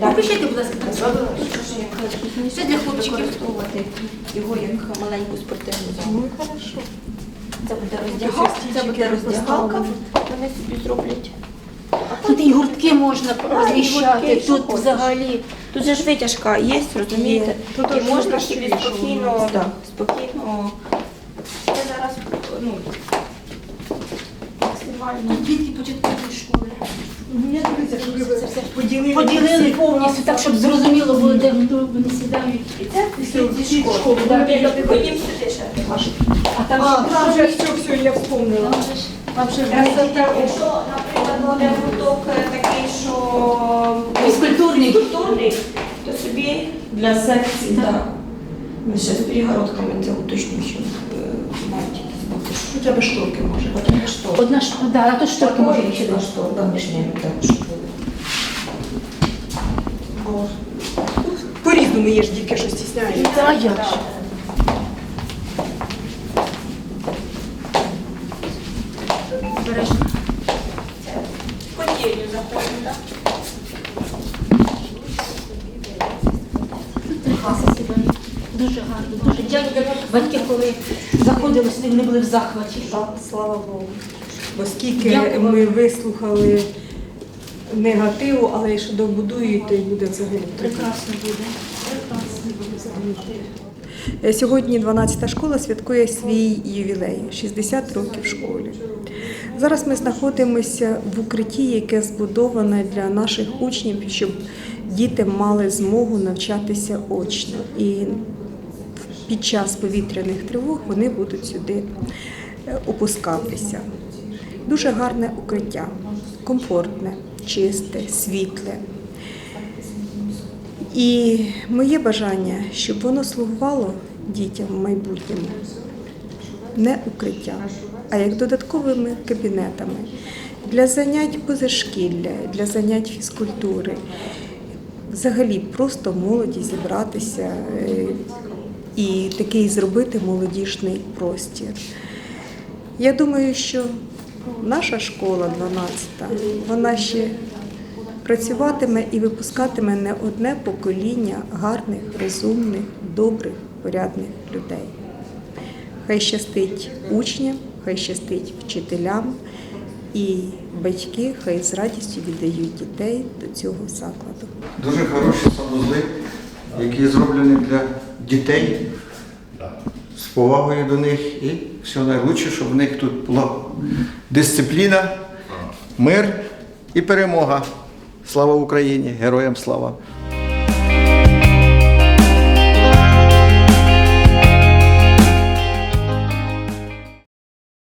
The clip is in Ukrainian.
Попишіть, будь ласка, так. Це для хлопчиків. використовувати його як маленьку спортивну залу. Ну, хорошо. Це буде роздягалка, це буде роздягалка. Вони собі зроблять. Тут і гуртки можна розміщати, тут взагалі. Тут же ж витяжка є, розумієте? Тут І можна собі спокійно, спокійно. Це зараз, ну, максимально. Дітки початкової школи. Ну, я дивлюся, що ви поділили. Поділили всі повністю так, щоб зрозуміло було, де вони сідають. І це всі школи. Так, Я і сюди ще. А там А, ж- там вже все, все, я вспомнила. там же ж- там. Якщо, наприклад, буде гурток е, такий, що Фізкультурний. фізкультурний, то собі для секції, так. Ще з перегородками це уточнюю, що е. Хоча б шторки може. Хоча б шторки. Одна ж, да, а то шторки може Такої ще на шторка, між ними так, щоб. По-різному є ж дітки, що стісняються. Та же? Обережно. Поділю заходимо, так? Дуже гарно, дуже дякую. Батьки, коли заходили сюди, вони були в захваті. Слава Богу. Бо скільки Дякую. ми вислухали негативу, але якщо добудують, то й буде взагалі. Прекрасно буде. Прекрасно. Е, Сьогодні 12-та школа святкує свій ювілей 60 років школі. Зараз ми знаходимося в укритті, яке збудоване для наших учнів, щоб діти мали змогу навчатися очно. І під час повітряних тривог вони будуть сюди е, опускатися. Дуже гарне укриття, комфортне, чисте, світле. І моє бажання, щоб воно слугувало дітям в майбутньому не укриття, а як додатковими кабінетами для занять позашкілля, для занять фізкультури. Взагалі просто молоді зібратися е, і такий зробити молодіжний простір. Я думаю, що наша школа 12, вона ще працюватиме і випускатиме не одне покоління гарних, розумних, добрих, порядних людей. Хай щастить учням, хай щастить вчителям і батьки хай з радістю віддають дітей до цього закладу. Дуже хороші санузли, які зроблені для дітей з повагою до них і все найкраще, щоб в них тут була дисципліна, мир і перемога. Слава Україні! Героям слава!